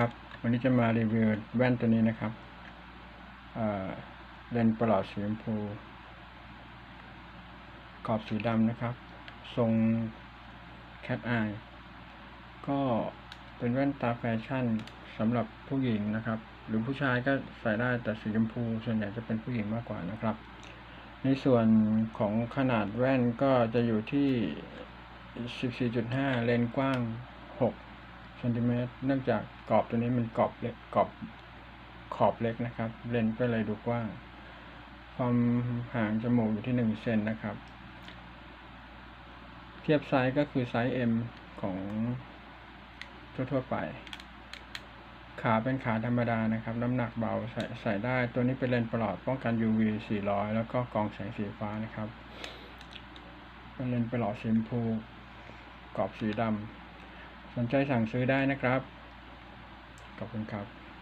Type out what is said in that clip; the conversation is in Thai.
ครับ วันนี้จะมารีวิวแว่นตัวนี้นะครับเลนส์ประหลอดสีชมพู กรอบสีดำนะครับ ทรงแคทอายก็เป็นแว่นตาแฟชั่นสำหรับผู้หญิงนะครับ หรือผู้ชายก็ใส่ได้แต่สีชมพู ส่วนใหญ่จะเป็นผู้หญิงมากกว่านะครับ ในส่วนของขนาดแว่นก็จะอยู่ที่ 14.5 เลนส์กว้าง 6 เซนติเมตรเนื่องจากกรอบตัวนี้มันกรอบเล็กกรอบขอบเล็กนะครับ เลนส์ก็เลยดูกว้าง ความห่างจมูกอยู่ที่ 1 เซนนะครับ เทียบไซส์ก็คือไซส์ M ของทั่วๆไป ขาเป็นขาธรรมดานะครับ น้ำหนักเบาใส่ใส่ได้ตัวนี้เป็นเลนส์ประหลอดป้องกัน UV 400 แล้วก็กองแสงสีฟ้านะครับ เป็นเลนส์ปลอดสีชมพูกรอบสีดำ สนใจสั่งซื้อได้นะครับ ขอบคุณครับ